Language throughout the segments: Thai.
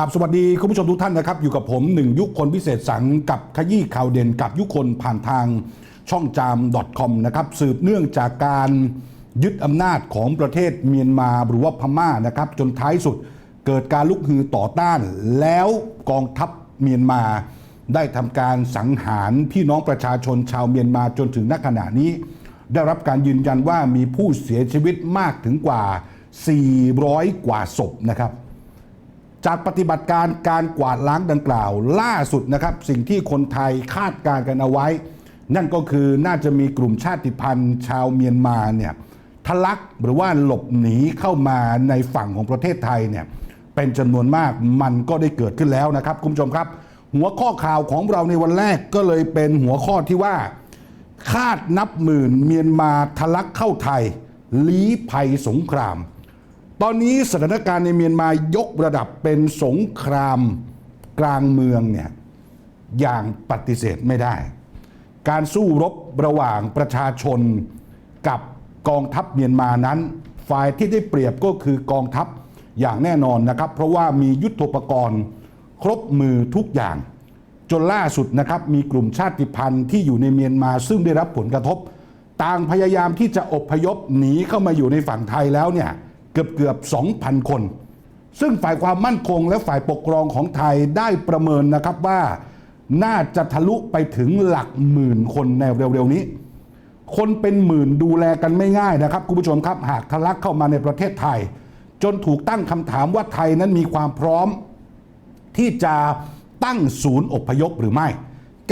ครับสวัสดีคุณผู้ชมทุกท่านนะครับ อยู่กับผมหนึ่งยุคคนพิเศษสังกับขยี้ข่าวเด่นกับยุคคนผ่านทางช่องจาม .com นะครับสืบเนื่องจากการยึดอำนาจของประเทศเมียนมาหรือว่าพม่านะครับจนท้ายสุดเกิดการลุกฮือต่อต้าน แล้วกองทัพเมียนมา ได้ทำการสังหารพี่น้องประชาชนชาวเมียนมาจนถึงณขณะนี้ ได้รับการยืนยันว่ามีผู้เสียชีวิตมากถึงกว่า 400 กว่าศพนะครับ จากปฏิบัติการการกวาดล้างดังกล่าว ล่าสุดนะครับ สิ่งที่คนไทยคาดการณ์กันเอาไว้ นั่นก็คือน่าจะมีกลุ่มชาติพันธุ์ ชาวเมียนมาเนี่ยทะลักหรือว่าหลบหนีเข้ามาในฝั่งของประเทศไทยเนี่ยเป็นจำนวนมากมันก็ได้เกิดขึ้นแล้วนะครับ คุณผู้ชมครับ หัวข้อข่าวของเราในวันแรกก็เลยเป็นหัวข้อที่ว่า คาดนับหมื่นเมียนมาทะลักเข้าไทยลี้ภัยสงคราม ตอนนี้สถานการณ์ในเมียนมายกระดับเป็นสงครามกลางเมืองเนี่ยอย่างปฏิเสธไม่ได้ การสู้รบระหว่างประชาชนกับกองทัพเมียนมานั้น ฝ่ายที่ได้เปรียบก็คือกองทัพอย่างแน่นอนนะครับ เพราะว่ามียุทธปกรณ์ครบมือทุกอย่าง จนล่าสุดนะครับมีกลุ่มชาติพันธุ์ที่อยู่ในเมียนมาซึ่งได้รับผลกระทบ ต่างพยายามที่จะอบพยพหนีเข้ามาอยู่ในฝั่งไทยแล้วเนี่ย เกือบเกือบ 2,000 คน ซึ่งฝ่ายความมั่นคงและฝ่ายปกครองของไทยได้ประเมินนะครับว่าน่าจะทะลุไปถึงหลักหมื่นคนในเร็วๆนี้ คนเป็นหมื่นดูแลกันไม่ง่ายนะครับคุณผู้ชมครับ หากทะลักเข้ามาในประเทศไทย จนถูกตั้งคำถามว่าไทยนั้นมีความพร้อม ที่จะตั้งศูนย์อพยพหรือไม่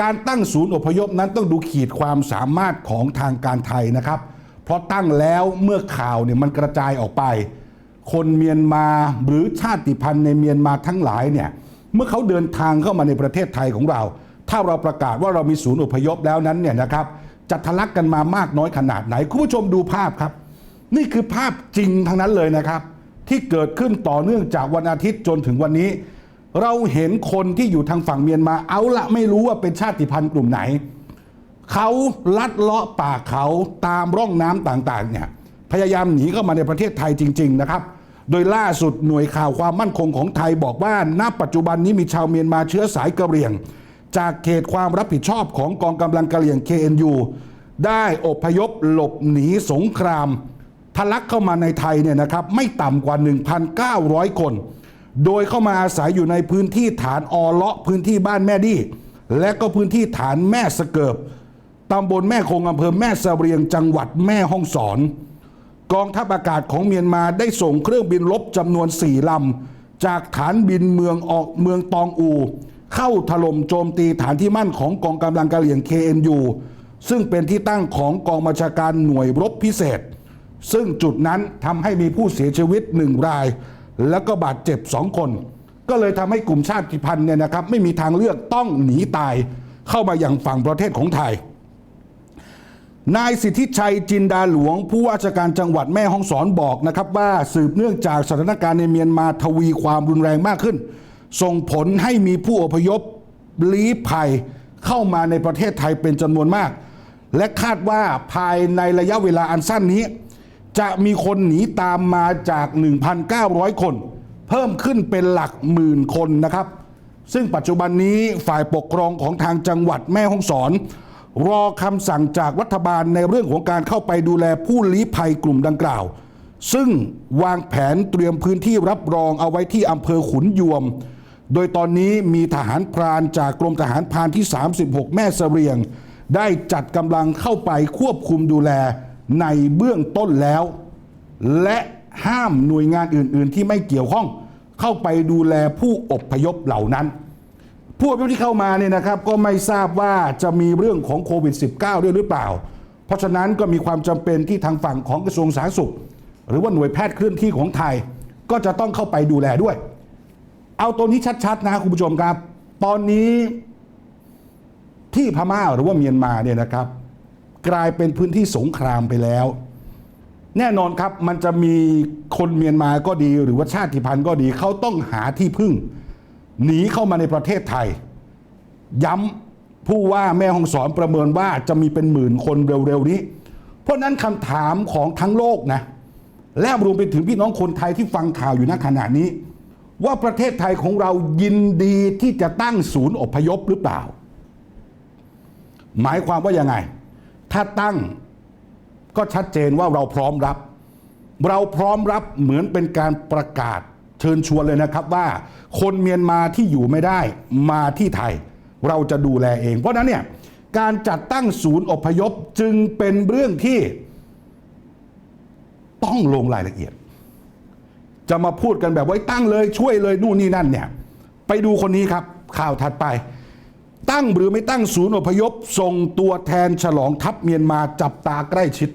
การตั้งศูนย์อพยพนั้นต้องดูขีดความสามารถของทางการไทยนะครับ เพราะตั้งแล้วเมื่อข่าวเนี่ยมันกระจายออกไป คนเมียนมาหรือชาติพันธุ์ในเมียนมาทั้งหลายเนี่ยเมื่อเขาเดินทางเข้ามาในประเทศไทยของเรา ถ้าเราประกาศว่าเรามีศูนย์อพยพแล้วนั้นเนี่ยนะครับจะทะลักกันมามากน้อยขนาดไหน คุณผู้ชมดูภาพครับ นี่คือภาพจริงทั้งนั้นเลยนะครับ ที่เกิดขึ้นต่อเนื่องจากวันอาทิตย์จนถึงวันนี้ เราเห็นคนที่อยู่ทางฝั่งเมียนมาเอาละไม่รู้ว่าเป็นชาติพันธุ์กลุ่มไหน เขาลัดเลาะป่าเขาตามร่องน้ำต่างๆเนี่ยพยายามหนีเข้ามาในประเทศไทยจริง ๆ นะครับ โดยล่าสุดหน่วยข่าวความมั่นคงของไทยบอกว่า ณ ปัจจุบันนี้มีชาวเมียนมาเชื้อสายกะเหรี่ยง จากเขตความรับผิดชอบของกองกำลังกะเหรี่ยง KNU ได้อพยพหลบหนีสงครามทะลักเข้ามาในไทยเนี่ยนะครับไม่ต่ำกว่า 1,900 คน โดยเข้ามาอาศัยอยู่ในพื้นที่ฐานอเลาะพื้นที่บ้านแม่ดี้และก็พื้นที่ฐานแม่สเกิบ ตำบลแม่คงอำเภอแม่เสเรียงจังหวัดแม่ฮ่องสอน กองทัพอากาศของเมียนมาได้ส่งเครื่องบินรบจำนวน4ลำ จากฐานบินเมืองออกเมืองตองอู เข้าถล่มโจมตีฐานที่มั่นของกองกำลังกะเหรี่ยง KNU ซึ่งเป็นที่ตั้งของกองบัญชาการหน่วยรบพิเศษ ซึ่งจุดนั้นทำให้มีผู้เสียชีวิตหนึ่งราย แล้วก็บาดเจ็บสองคน ก็เลยทำให้กลุ่มชาติพันธุ์เนี่ยนะครับไม่มีทางเลือกต้องหนีตาย เข้ามาอย่างฝั่งประเทศของไทย นายสิทธิชัยจินดาหลวง ผู้ว่าราชการจังหวัดแม่ฮ่องสอนบอกนะครับว่าสืบเนื่องจากสถานการณ์ในเมียนมาทวีความรุนแรงมากขึ้น ส่งผลให้มีผู้อพยพลี้ภัยเข้ามาในประเทศไทยเป็นจำนวนมาก และคาดว่าภายในระยะเวลาอันสั้นนี้ จะมีคนหนีตามมาจาก 1,900 คน เพิ่มขึ้นเป็นหลักหมื่นคนนะครับ ซึ่งปัจจุบันนี้ฝ่ายปกครองของทางจังหวัดแม่ฮ่องสอน รอคำสั่งจากรัฐบาลในเรื่องของการเข้าไปดูแลผู้ลี้ภัยกลุ่มดังกล่าว ซึ่งวางแผนเตรียมพื้นที่รับรองเอาไว้ที่อำเภอขุนยวม โดยตอนนี้มีทหารพรานจากกรมทหารพรานที่ 36 แม่เสเรียง ได้จัดกำลังเข้าไปควบคุมดูแลในเบื้องต้นแล้ว และห้ามหน่วยงานอื่น ๆ ที่ไม่เกี่ยวข้อง เข้าไปดูแลผู้อบพยพเหล่านั้น ผู้อพยพที่เข้ามาเนี่ยนะครับก็ไม่ทราบว่าจะมีเรื่องของโควิด -19 ด้วยหรือเปล่า เพราะฉะนั้นก็มีความจำเป็นที่ทางฝั่งของกระทรวงสาธารณสุข หรือว่าหน่วยแพทย์เคลื่อนที่ของไทย ก็จะต้องเข้าไปดูแลด้วย เอาตัวนี้ชัดๆนะคุณผู้ชมครับ ตอนนี้ที่พม่าหรือว่าเมียนมาเนี่ยนะครับ กลายเป็นพื้นที่สงครามไปแล้ว แน่นอนครับมันจะมีคนเมียนมาก็ดี หรือว่าชาติพันธุ์ก็ดีเขาต้องหาที่พึ่ง หนีเข้ามาในประเทศไทย ย้ำผู้ว่าแม่ฮ่องสอนประเมินว่าจะมีเป็นหมื่นคนเร็วๆนี้ เพราะนั้นคำถามของทั้งโลกนะและรวมไปถึงพี่น้องคนไทยที่ฟังข่าวอยู่ณขณะนี้ ว่าประเทศไทยของเรายินดีที่จะตั้งศูนย์อพยพหรือเปล่า หมายความว่ายังไง ถ้าตั้งก็ชัดเจนว่าเราพร้อมรับ เราพร้อมรับเหมือนเป็นการประกาศ เชิญชวนเลยนะครับว่าคนเมียนมาที่อยู่ไม่ได้มาที่ไทย เราจะดูแลเอง เพราะนั้นเนี่ยการจัดตั้งศูนย์อพยพจึงเป็นเรื่องที่ต้องลงรายละเอียด จะมาพูดกันแบบว่าตั้งเลยช่วยเลยนู่นนี่นั่นเนี่ยไปดูคนนี้ครับ ข่าวถัดไป ตั้งหรือไม่ตั้งศูนย์อพยพส่งตัวแทนฉลองทัพเมียนมาจับตาใกล้ชิด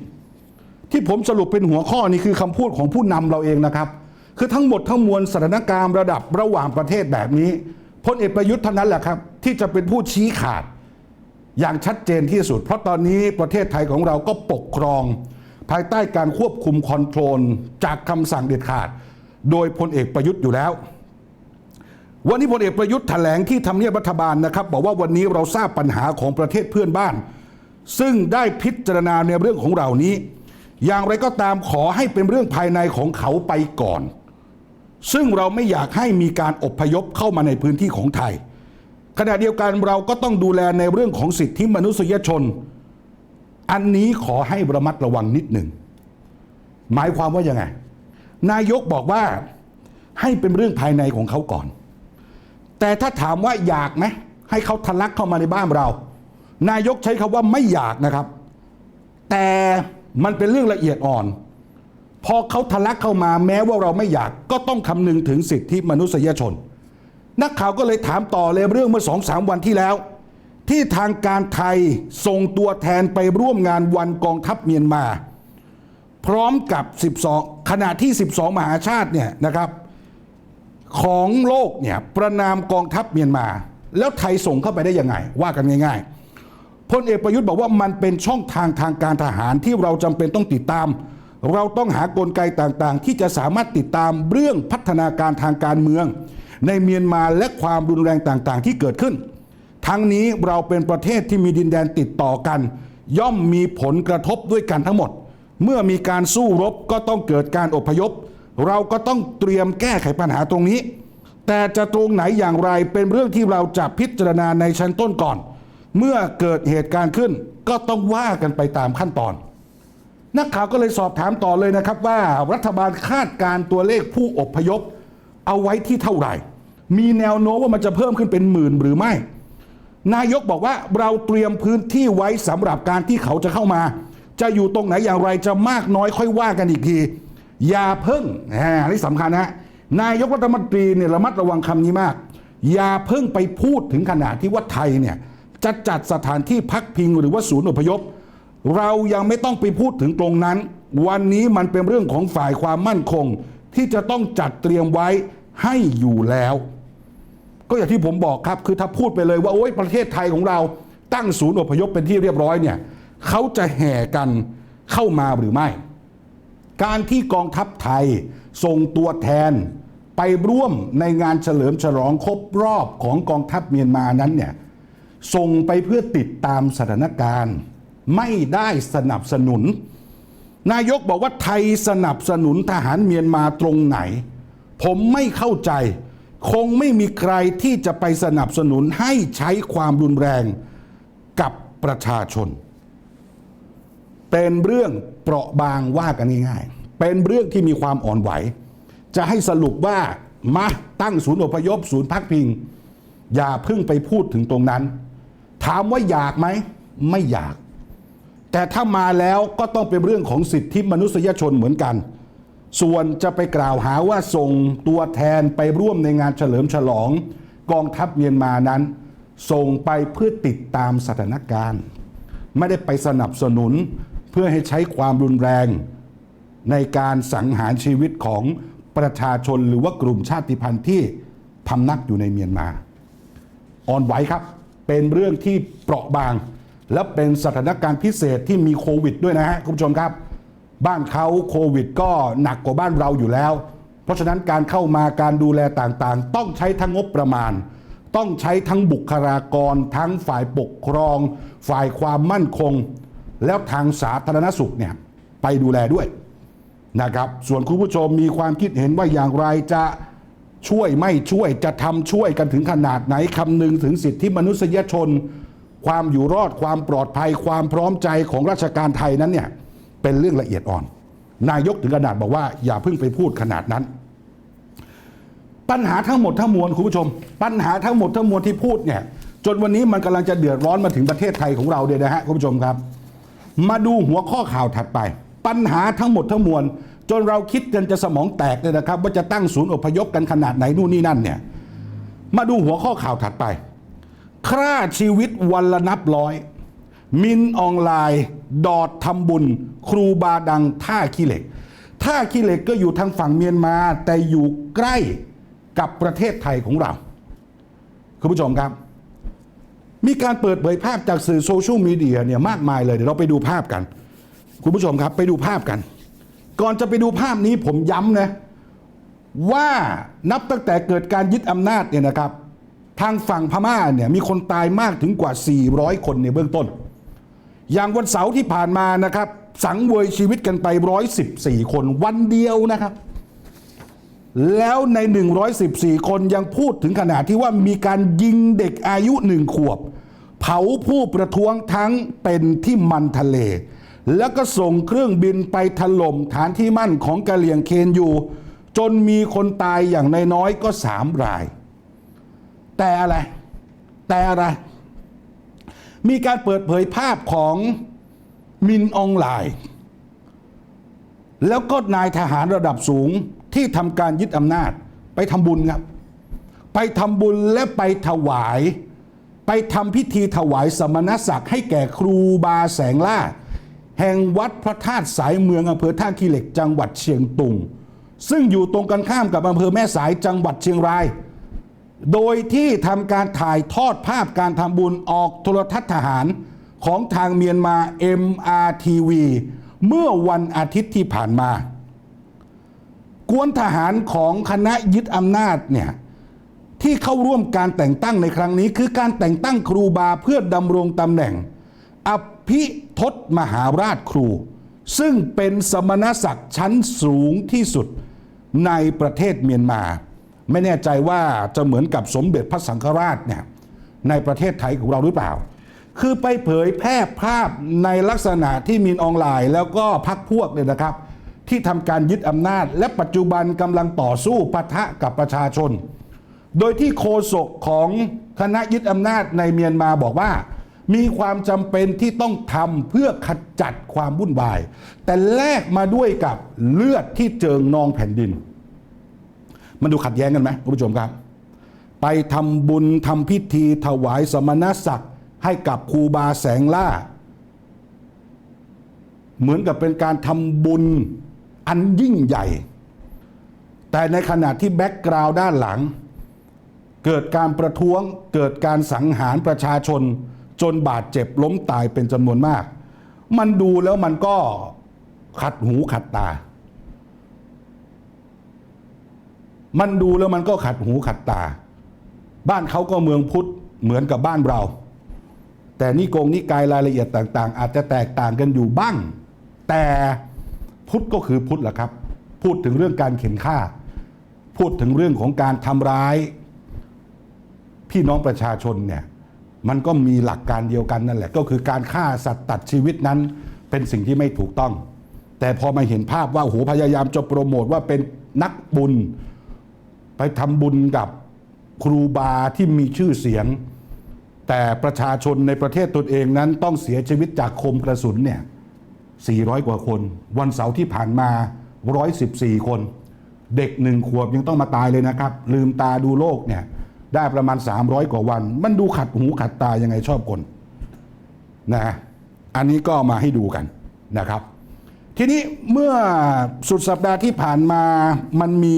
ที่ผมสรุปเป็นหัวข้อนี้คือคำพูดของผู้นำเราเองนะครับ คือทั้งหมดทั้งมวลสถานการณ์ระดับระหว่างประเทศแบบนี้พลเอกประยุทธ์เท่านั้นแหละครับ ที่จะเป็นผู้ชี้ขาด อย่างชัดเจนที่สุด เพราะตอนนี้ประเทศไทยของเราก็ปกครอง ภายใต้การควบคุมคอนโทรลจากคำสั่งเด็ดขาด โดยพลเอกประยุทธ์อยู่แล้ว วันนี้พลเอกประยุทธ์แถลงที่ทำเนียบรัฐบาลนะครับ บอกว่าวันนี้เราทราบปัญหาของประเทศเพื่อนบ้าน ซึ่งได้พิจารณาในเรื่องของเรานี้ อย่างไรก็ตามขอให้เป็นเรื่องภายในของเขาไปก่อน ซึ่งเราไม่อยากให้มีการอพยพเข้ามาในพื้นที่ของไทย ขณะเดียวกันเราก็ต้องดูแลในเรื่องของสิทธิมนุษยชน อันนี้ขอให้ระมัดระวังนิดหนึ่ง หมายความว่ายังไง นายกบอกว่าให้เป็นเรื่องภายในของเขาก่อน แต่ถ้าถามว่าอยากไหมให้เขาทะลักเข้ามาในบ้านเรา นายกใช้คำว่าไม่อยากนะครับ แต่มันเป็นเรื่องละเอียดอ่อน พอเขาทะลักเข้ามาแม้ว่าเราไม่อยากก็ต้องคำนึงถึงสิทธิมนุษยชน นักข่าวก็เลยถามต่อเลยเรื่องเมื่อสองสามวันที่แล้ว ที่ทางการไทยส่งตัวแทนไปร่วมงานวันกองทัพเมียนมา พร้อมกับ 12 ขณะที่ 12 มหาชาติเนี่ยนะครับ ของโลกเนี่ยประนามกองทัพเมียนมา แล้วไทยส่งเข้าไปได้ยังไง ว่ากันง่าย ๆพลเอกประยุทธ์บอกว่ามันเป็นช่องทางทางการทหารที่เราจำเป็นต้องติดตาม เราต้องหากลไกต่างๆ ที่จะสามารถติดตามเรื่องพัฒนาการทางการเมือง ในเมียนมาและความรุนแรงต่างๆ ที่เกิดขึ้น ทั้งนี้เราเป็นประเทศที่มีดินแดนติดต่อกัน ย่อมมีผลกระทบด้วยกันทั้งหมด เมื่อมีการสู้รบก็ต้องเกิดการอพยพ เราก็ต้องเตรียมแก้ไขปัญหาตรงนี้ แต่จะตรงไหนอย่างไรเป็นเรื่องที่เราจะพิจารณาในชั้นต้นก่อน เมื่อเกิดเหตุการณ์ขึ้นก็ต้องว่ากันไปตามขั้นตอน นักข่าวก็เลยสอบถามต่อเลยนะครับว่ารัฐบาลคาดการตัวเลขผู้อพยพ เอาไว้ที่เท่าไหร่ มีแนวโน้มว่ามันจะเพิ่มขึ้นเป็นหมื่นหรือไม่ นายกบอกว่าเราเตรียมพื้นที่ไว้สำหรับการที่เขาจะเข้ามา จะอยู่ตรงไหนอย่างไรจะมากน้อยค่อยว่ากันอีกทีอย่าเพิ่งอันนี้สำคัญนะนายกรัฐมนตรีเนี่ยระมัดระวังคำนี้มาก อย่าเพิ่งไปพูดถึงขนาดที่ว่าไทยเนี่ยจะจัดสถานที่พักพิงหรือว่าศูนย์อพยพ เรายังไม่ต้องไปพูดถึงตรงนั้น วันนี้มันเป็นเรื่องของฝ่ายความมั่นคง ที่จะต้องจัดเตรียมไว้ให้อยู่แล้ว ก็อย่างที่ผมบอกครับ คือถ้าพูดไปเลยว่าโอ๊ยประเทศไทยของเราตั้งศูนย์อพยพเป็นที่เรียบร้อยเนี่ยเขาจะแห่กันเข้ามาหรือไม่ การที่กองทัพไทยส่งตัวแทนไปร่วมในงานเฉลิมฉลองครบรอบของกองทัพเมียนมานั้นเนี่ยส่งไปเพื่อติดตามสถานการณ์ ไม่ได้สนับสนุน นายกบอกว่าไทยสนับสนุนทหารเมียนมาตรงไหน ผมไม่เข้าใจ คงไม่มีใครที่จะไปสนับสนุนให้ใช้ความรุนแรงกับประชาชน เป็นเรื่องเปราะบางว่ากันง่ายๆ เป็นเรื่องที่มีความอ่อนไหว จะให้สรุปว่ามาตั้งศูนย์อพยพศูนย์พักพิง อย่าเพิ่งไปพูดถึงตรงนั้น ถามว่าอยากไหม ไม่อยาก แต่ถ้ามาแล้วก็ต้องเป็นเรื่องของสิทธิมนุษยชนเหมือนกัน ส่วนจะไปกล่าวหาว่าส่งตัวแทนไปร่วมในงานเฉลิมฉลอง กองทัพเมียนมานั้น ส่งไปเพื่อติดตามสถานการณ์ ไม่ได้ไปสนับสนุนเพื่อให้ใช้ความรุนแรง ในการสังหารชีวิตของประชาชนหรือว่ากลุ่มชาติพันธุ์ที่พำนักอยู่ในเมียนมา อ่อนไหวครับ เป็นเรื่องที่เปราะบาง และเป็นสถานการณ์พิเศษที่มีโควิดด้วยนะฮะคุณผู้ชมครับ บ้านเขาโควิดก็หนักกว่าบ้านเราอยู่แล้ว เพราะฉะนั้นการเข้ามาการดูแลต่างๆ ต้องใช้ทั้งงบประมาณ ต้องใช้ทั้งบุคลากร ทั้งฝ่ายปกครอง ฝ่ายความมั่นคง แล้วทางสาธารณสุขเนี่ยไปดูแลด้วยนะครับ ส่วนคุณผู้ชมมีความคิดเห็นว่าอย่างไรจะช่วยไม่ช่วยจะทำช่วยกันถึงขนาดไหนคำนึงถึงสิทธิมนุษยชน ความอยู่รอดความปลอดภัย ความพร้อมใจของราชการไทยนั้นเนี่ยเป็นเรื่องละเอียดอ่อน นายกถึงขนาดบอกว่า อย่าเพิ่งไปพูดขนาดนั้น ปัญหาทั้งหมดทั้งมวลคุณผู้ชม ปัญหาทั้งหมดทั้งมวลที่พูดเนี่ยจนวันนี้มันกำลังจะเดือดร้อนมาถึงประเทศไทยของเราเนี่ยนะฮะคุณผู้ชมครับ มาดูหัวข้อข่าวถัดไป ปัญหาทั้งหมดทั้งมวลจนเราคิดกันจะสมองแตกเลยนะครับ ว่าจะตั้งศูนย์อพยพกันขนาดไหนนู่นนี่นั่นเนี่ยมาดูหัวข้อข่าวถัดไป ค่าชีวิตวันละนับร้อย มินออนไลน์ ดอดทำบุญ ครูบาดังท่าขี้เหล็ก ท่าขี้เหล็กก็อยู่ทางฝั่งเมียนมา แต่อยู่ใกล้กับประเทศไทยของเรา คุณผู้ชมครับ มีการเปิดเผยภาพจากสื่อโซเชียลมีเดียเนี่ยมากมายเลยเดี๋ยวเราไปดูภาพกัน คุณผู้ชมครับไปดูภาพกัน ก่อนจะไปดูภาพนี้ผมย้ำนะว่านับตั้งแต่เกิดการยึดอำนาจเนี่ยนะครับ ทางฝั่งพม่าเนี่ยมีคนตายมากถึงกว่า 400 คนในเบื้องต้น อย่างวันเสาร์ที่ผ่านมานะครับ สังเวยชีวิตกันไป 114 คนวันเดียวนะครับ แล้วใน 114 คนยังพูดถึงขนาดที่ว่ามีการยิงเด็กอายุหนึ่งขวบ เผาผู้ประท้วงทั้งเป็นที่มันทะเล แล้วก็ส่งเครื่องบินไปถล่มฐานที่มั่นของกะเหลี่ยงเคนอยู่จนมีคนตายอย่างน้อยก็สามราย แต่อะไร แต่อะไร มีการเปิดเผยภาพของมินอองไลน์ แล้วก็นายทหารระดับสูงที่ทำการยึดอำนาจ ไปทำบุญครับ ไปทำบุญและไปถวาย ไปทำพิธีถวายสมณศักดิ์ให้แก่ครูบาแสงล่า แห่งวัดพระธาตุสายเมืองอำเภอท่าขี้เหล็กจังหวัดเชียงตุง ซึ่งอยู่ตรงกันข้ามกับอำเภอแม่สายจังหวัดเชียงราย โดยที่ทำการถ่ายทอดภาพการทำบุญออกโทรทัศน์ทหารของทางเมียนมา MRTV เมื่อวันอาทิตย์ที่ผ่านมา กวนทหารของคณะยึดอำนาจเนี่ยที่เข้าร่วมการแต่งตั้งในครั้งนี้ คือการแต่งตั้งครูบาเพื่อดำรงตำแหน่ง อภิทศมหาราชครู ซึ่งเป็นสมณศักดิ์ชั้นสูงที่สุดในประเทศเมียนมา ไม่แน่ใจว่าจะเหมือนกับสมเด็จพระสังฆราชเนี่ยในประเทศไทยของเราหรือเปล่า คือไปเผยแพร่ภาพในลักษณะที่มีนออนไลน์ แล้วก็พักพวกเนี่ยนะครับ ที่ทำการยึดอำนาจ และปัจจุบันกำลังต่อสู้ปะทะกับประชาชน โดยที่โฆษกของคณะยึดอำนาจในเมียนมาบอกว่ามีความจำเป็นที่ต้องทำเพื่อขจัดความวุ่นวาย แต่แลกมาด้วยกับเลือดที่เจิงนองแผ่นดิน มันดูขัดแย้งกันไหมคุณผู้ชมครับ ไปทำบุญทำพิธีถวายสมณศักดิ์ให้กับครูบาแสงล่า เหมือนกับเป็นการทำบุญอันยิ่งใหญ่ แต่ในขณะที่แบ็กกราวด์ด้านหลัง เกิดการประท้วงเกิดการสังหารประชาชน จนบาดเจ็บล้มตายเป็นจำนวนมาก มันดูแล้วมันก็ขัดหูขัดตา มันดูแล้วมันก็ขัดหูขัดตา บ้านเขาก็เมืองพุทธเหมือนกับบ้านเรา แต่นิกงนิกายรายละเอียดต่าง ๆ อาจจะแตกต่างกันอยู่บ้าง แต่พุทธก็คือพุทธแหละครับ พูดถึงเรื่องการเข็นฆ่า พูดถึงเรื่องของการทำร้าย พี่น้องประชาชนเนี่ยมันก็มีหลักการเดียวกันนั่นแหละ ก็คือการฆ่าสัตว์ตัดชีวิตนั้น เป็นสิ่งที่ไม่ถูกต้อง แต่พอมาเห็นภาพว่าโหพยายามจะโปรโมทว่าเป็นนักบุญ ไปทำบุญกับครูบาที่มีชื่อเสียง แต่ประชาชนในประเทศตนเองนั้นต้องเสียชีวิตจากคมกระสุนเนี่ย 400 กว่าคน วันเสาร์ที่ผ่านมา 114 คน เด็กหนึ่งขวบยังต้องมาตายเลยนะครับ ลืมตาดูโลกเนี่ย ได้ประมาณ 300 กว่าวัน มันดูขัดหูขัดตายังไงชอบคนนะอันนี้ก็มาให้ดูกันนะครับ ทีนี้เมื่อสุดสัปดาห์ที่ผ่านมามันมี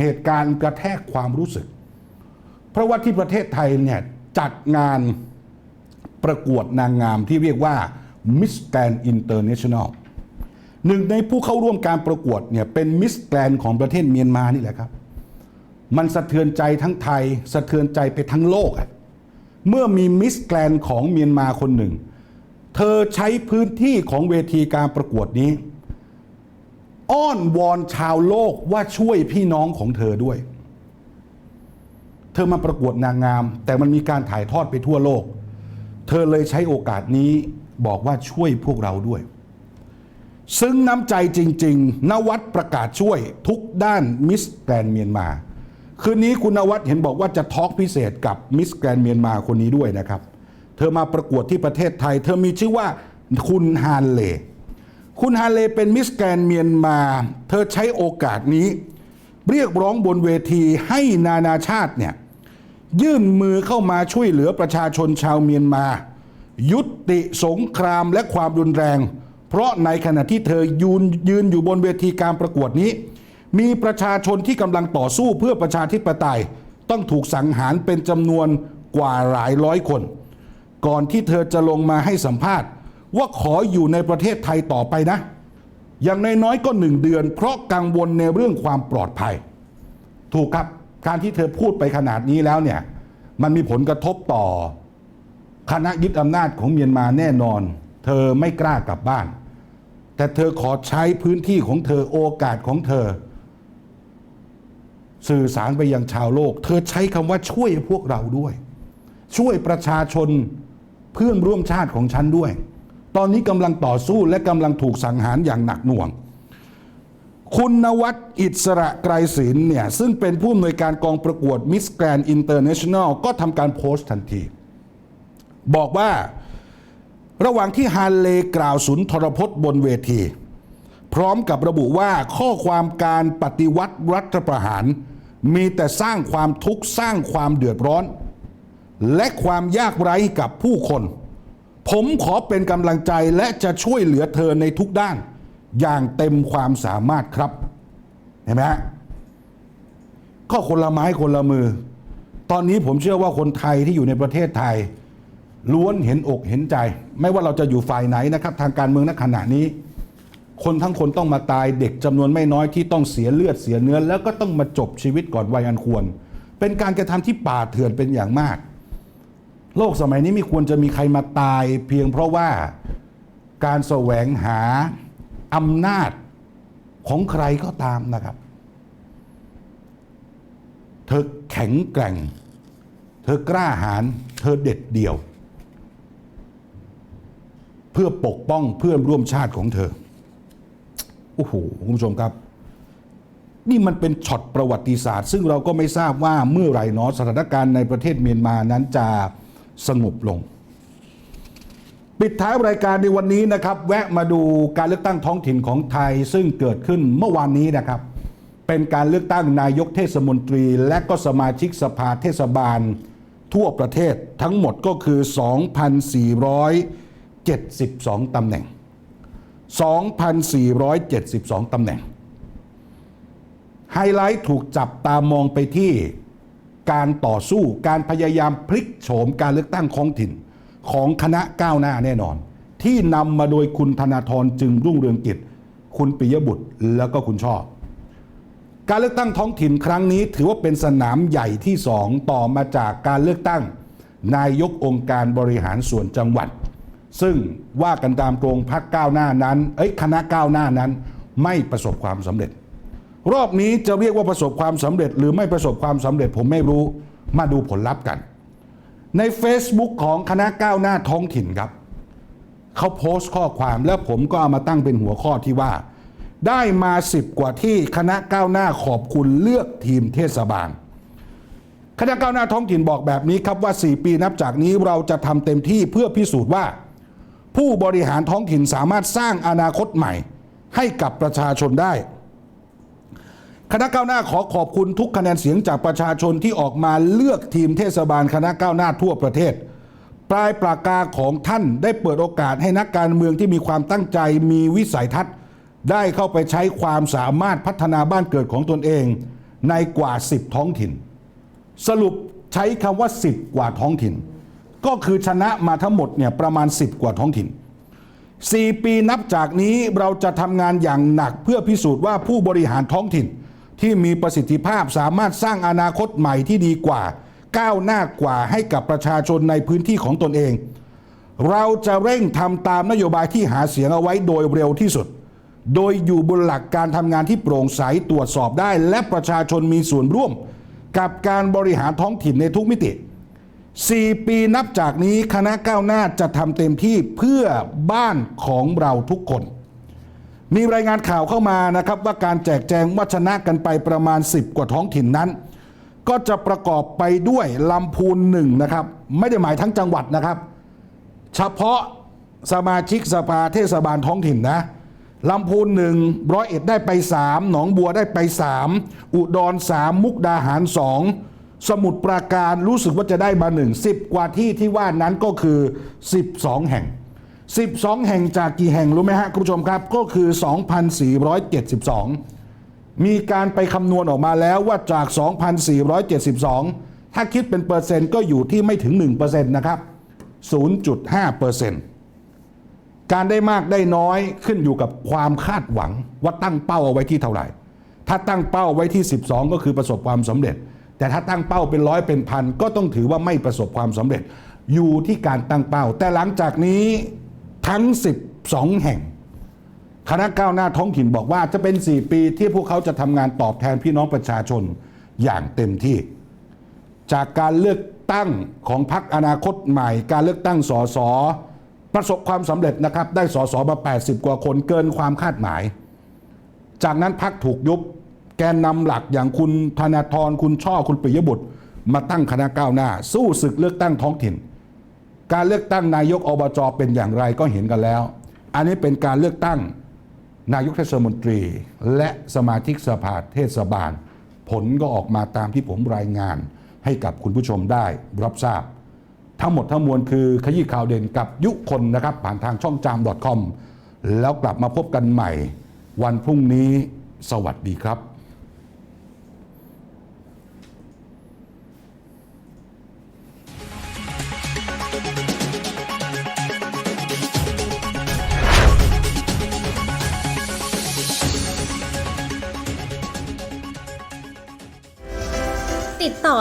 เหตุการณ์กระแทกความรู้สึก เพราะว่าที่ประเทศไทยเนี่ยจัดงานประกวดนางงามที่เรียกว่า Miss Grand International หนึ่งในผู้เข้าร่วมการประกวดเนี่ยเป็นมิสแกรนของประเทศเมียนมานี่แหละครับ มันสะเทือนใจทั้งไทย สะเทือนใจไปทั้งโลก เมื่อมีมิสแกรนของเมียนมาคนหนึ่ง เธอใช้พื้นที่ของเวทีการประกวดนี้ อ้อนวอนชาวโลกว่าช่วยพี่น้องของเธอด้วย เธอมาประกวดนางงาม แต่มันมีการถ่ายทอดไปทั่วโลก เธอเลยใช้โอกาสนี้บอกว่าช่วยพวกเราด้วย ซึ่งน้ำใจจริง ๆ นวัดประกาศช่วยทุกด้านมิสแกรนเมียนมา คืนนี้คุณนวัดเห็นบอกว่าจะทอล์กพิเศษกับมิสแกรนเมียนมาคนนี้ด้วยนะครับ เธอมาประกวดที่ประเทศไทย เธอมีชื่อว่าคุณฮานเล คุณฮาเลเป็นมิสแกรนเมียนมา เธอใช้โอกาสนี้ เรียกร้องบนเวทีให้นานาชาติเนี่ยยื่นมือเข้ามาช่วยเหลือประชาชนชาวเมียนมา ยุติสงครามและความรุนแรง เพราะในขณะที่เธอยืนยืนอยู่บนเวทีการประกวดนี้ มีประชาชนที่กำลังต่อสู้เพื่อประชาธิปไตย ต้องถูกสังหารเป็นจำนวนกว่าหลายร้อยคน ก่อนที่เธอจะลงมาให้สัมภาษณ์ ว่าขออยู่ในประเทศไทยต่อไปนะ อย่างนน้อยก็หนึ่งเดือน เพราะกังวลในเรื่องความปลอดภัย ถูกครับการที่เธอพูดไปขนาดนี้แล้วเนี่ยมันมีผลกระทบต่อ คณะยึดอำนาจของเมียนมาแน่นอน เธอไม่กล้ากลับบ้าน แต่เธอขอใช้พื้นที่ของเธอโอกาสของเธอ สื่อสารไปยังชาวโลก เธอใช้คำว่าช่วยพวกเราด้วย ช่วยประชาชนเพื่อนร่วมชาติของฉันด้วย ตอนนี้กำลังต่อสู้และกำลังถูกสังหารอย่างหนักหน่วง คุณนวัดอิสระไกรศิลป์เนี่ยซึ่งเป็นผู้อำนวยการกองประกวดมิสแกรนอินเตอร์เนชั่นแนลก็ทำการโพสต์ทันที บอกว่าระหว่างที่ฮานเลกล่าวสุนทรพจน์บนเวที พร้อมกับระบุว่าข้อความการปฏิวัติรัฐประหาร มีแต่สร้างความทุกข์สร้างความเดือดร้อน และความยากไร้กับผู้คน ผมขอเป็นกำลังใจและจะช่วยเหลือเธอในทุกด้าน อย่างเต็มความสามารถครับ เห็นไหมฮะก็คนละไม้คนละมือ ตอนนี้ผมเชื่อว่าคนไทยที่อยู่ในประเทศไทย ล้วนเห็นอกเห็นใจ ไม่ว่าเราจะอยู่ฝ่ายไหนนะครับ ทางการเมืองณขณะนี้ คนทั้งคนต้องมาตายเด็กจำนวนไม่น้อยที่ต้องเสียเลือดเสียเนื้อ แล้วก็ต้องมาจบชีวิตก่อนวัยอันควร เป็นการกระทำที่ป่าเถื่อนเป็นอย่างมาก โลกสมัยนี้ไม่ควรจะมีใครมาตายเพียงเพราะว่าการแสวงหาอำนาจของใครก็ตามนะครับ เธอแข็งแกร่ง เธอกล้าหาญเธอเด็ดเดี่ยว เพื่อปกป้องเพื่อนร่วมชาติของเธอ โอ้โหคุณผู้ชมครับ นี่มันเป็นช็อตประวัติศาสตร์ ซึ่งเราก็ไม่ทราบว่าเมื่อไหร่เนาะสถานการณ์ในประเทศเมียนมานั้นจะ สงบลง ปิดท้ายรายการในวันนี้นะครับ แวะมาดูการเลือกตั้งท้องถิ่นของไทย ซึ่งเกิดขึ้นเมื่อวานนี้นะครับ เป็นการเลือกตั้งนายกเทศมนตรี และก็สมาชิกสภาเทศบาล ทั่วประเทศทั้งหมดก็คือ 2,472ตำแหน่ง 2,472ตำแหน่งไฮไลท์ถูกจับตามองไปที่ การต่อสู้การพยายามพลิกโฉมการเลือกตั้งท้องถิ่น ของคณะก้าวหน้าแน่นอน ที่นำมาโดยคุณธนาธรจึงรุ่งเรืองกิจ คุณปิยบุตรแล้วก็คุณชอบ การเลือกตั้งท้องถิ่นครั้งนี้ถือว่าเป็นสนามใหญ่ที่สองต่อมาจากการเลือกตั้ง นายกองค์การบริหารส่วนจังหวัด ซึ่งว่ากันตามตรงพักก้าวหน้านั้นเอ้ยคณะก้าวหน้านั้นไม่ประสบความสำเร็จ รอบนี้จะเรียกว่าประสบความสำเร็จ หรือไม่ประสบความสำเร็จผมไม่รู้มาดูผลลัพธ์กัน ใน Facebook ของคณะก้าวหน้าท้องถิ่นครับเขาโพสต์ข้อความแล้วผมก็เอามาตั้งเป็นหัวข้อที่ว่า ได้มาสิบกว่าที่คณะก้าวหน้าขอบคุณเลือกทีมเทศบาลคณะก้าวหน้าท้องถิ่นบอกแบบนี้ครับว่า 4 ปีนับจากนี้เราจะทำเต็มที่เพื่อพิสูจน์ว่า ผู้บริหารท้องถิ่นสามารถสร้างอนาคตใหม่ ให้กับประชาชนได้ คณะก้าวหน้าขอขอบคุณทุกคะแนนเสียงจากประชาชนที่ออกมาเลือกทีมเทศบาลคณะก้าวหน้าทั่วประเทศ ปลายปากกาของท่านได้เปิดโอกาสให้นักการเมืองที่มีความตั้งใจมีวิสัยทัศน์ ได้เข้าไปใช้ความสามารถพัฒนาบ้านเกิดของตนเอง ในกว่า 10 ท้องถิ่น สรุปใช้คำว่า 10 กว่าท้องถิ่น ก็คือชนะมาทั้งหมดเนี่ยประมาณ 10 กว่าท้องถิ่น4ปีนับจากนี้เราจะทำงานอย่างหนักเพื่อพิสูจน์ว่าผู้บริหารท้องถิ่น ที่มีประสิทธิภาพสามารถสร้างอนาคตใหม่ที่ดีกว่า ก้าวหน้ากว่าให้กับประชาชนในพื้นที่ของตนเอง เราจะเร่งทำตามนโยบายที่หาเสียงเอาไว้โดยเร็วที่สุด โดยอยู่บนหลักการทำงานที่โปร่งใสตรวจสอบได้ และประชาชนมีส่วนร่วม กับการบริหารท้องถิ่นในทุกมิติ 4 ปีนับจากนี้คณะก้าวหน้าจะทำเต็มที่เพื่อบ้านของเราทุกคน มีรายงานข่าวเข้ามานะครับว่าการแจกแจงวัชนะกันไปประมาณ 10 กว่าท้องถิ่นนั้น ก็จะประกอบไปด้วยลำพูนหนึ่งนะครับ ไม่ได้หมายทั้งจังหวัดนะครับ เฉพาะสมาชิกสภาเทศบาลท้องถิ่นนะลำพูนหนึ่งร้อยเอ็ดได้ไปสามหนองบัวได้ไปสามอุดรสามมุกดาหารสองสมุทรปราการรู้สึกว่าจะได้มาหนึ่งสิบกว่าที่ที่ว่านั้นก็คือ 12 แห่ง 12 แห่งจากกี่แห่งรู้ไหมฮะคุณผู้ชมครับ ก็คือ 2,472 มีการไปคำนวณออกมาแล้วว่าจาก 2,472 ถ้าคิดเป็นเปอร์เซ็นต์ก็อยู่ที่ไม่ถึง 1%นะครับ 0.5%การได้มากได้น้อยขึ้นอยู่กับความคาดหวังว่าตั้งเป้าเอาไว้ที่เท่าไหร่ ถ้าตั้งเป้าไว้ที่ 12 ก็คือประสบความสำเร็จ แต่ถ้าตั้งเป้าเป็นร้อยเป็นพันก็ต้องถือว่าไม่ประสบความสำเร็จ อยู่ที่การตั้งเป้า แต่หลังจากนี้ ทั้ง 12 แห่ง คณะก้าวหน้าท้องถิ่นบอกว่าจะเป็น 4 ปีที่พวกเขาจะทำงานตอบแทนพี่น้องประชาชนอย่างเต็มที่ จากการเลือกตั้งของพรรคอนาคตใหม่ การเลือกตั้งสสประสบความสำเร็จนะครับ ได้สสมา 80 กว่าคนเกินความคาดหมาย จากนั้นพรรคถูกยุบแกนนำหลักอย่างคุณธนาธรคุณช่อคุณปิยบุตร มาตั้งคณะก้าวหน้า สู้ศึกเลือกตั้งท้องถิ่น การเลือกตั้งนายกอบจเป็นอย่างไรก็เห็นกันแล้ว อันนี้เป็นการเลือกตั้งนายกเทศมนตรี และสมาชิกสภาเทศบาล ผลก็ออกมาตามที่ผมรายงาน ให้กับคุณผู้ชมได้รับทราบ ทั้งหมดทั้งมวลคือขยี้ข่าวเด่นกับยุคนนะครับ ผ่านทางช่องจาม .com แล้วกลับมาพบกันใหม่ วันพรุ่งนี้สวัสดีครับ